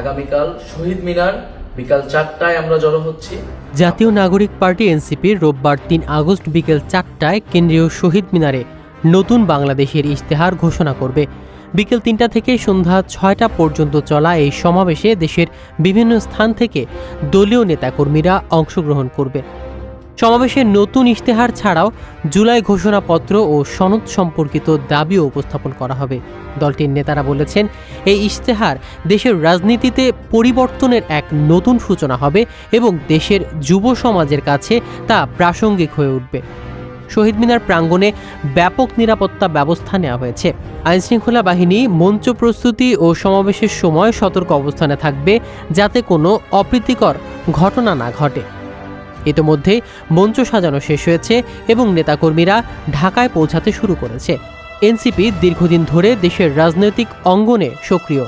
আগামীকাল শহীদ মিনার, বিকাল চারটায় আমরা জড়ো হচ্ছি। জাতীয় নাগরিক পার্টি এনসিপির রোববার তিন আগস্ট বিকেল চারটায় কেন্দ্রীয় শহীদ মিনারে নতুন বাংলাদেশের ইশতেহার ঘোষণা করবে। বিকেল তিনটা থেকে সন্ধ্যা ছয়টা পর্যন্ত চলা এই সমাবেশে দেশের বিভিন্ন স্থান থেকে দলীয় নেতাকর্মীরা অংশগ্রহণ করবে। সমাবেশে নতুন ইশতেহার ছাড়াও জুলাই ঘোষণাপত্র ও সনদ সম্পর্কিত দাবিও উপস্থাপন করা হবে। দলটির নেতারা বলেছেন, এই ইশতেহার দেশের রাজনীতিতে পরিবর্তনের এক নতুন সূচনা হবে এবং দেশের যুব সমাজের কাছে তা প্রাসঙ্গিক হয়ে উঠবে। শহীদ মিনার প্রাঙ্গণে ব্যাপক নিরাপত্তা ব্যবস্থা নেওয়া হয়েছে। আইনশৃঙ্খলা বাহিনী মঞ্চ প্রস্তুতি ও সমাবেশের সময় সতর্ক অবস্থানে থাকবে যাতে কোনো অপ্রীতিকর ঘটনা না ঘটে। ইতোমধ্যে মঞ্চ সাজানো শেষ হয়েছে এবং নেতাকর্মীরা ঢাকায় পৌঁছাতে শুরু করেছে। এনসিপি দীর্ঘদিন ধরে দেশের রাজনৈতিক অঙ্গনে সক্রিয়।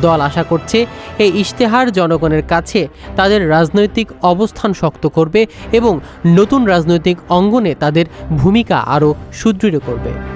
দল আশা করছে এই ইশতেহার জনগণের কাছে তাদের রাজনৈতিক অবস্থান শক্ত করবে এবং নতুন রাজনৈতিক অঙ্গনে তাদের ভূমিকা আরও সুদৃঢ় করবে।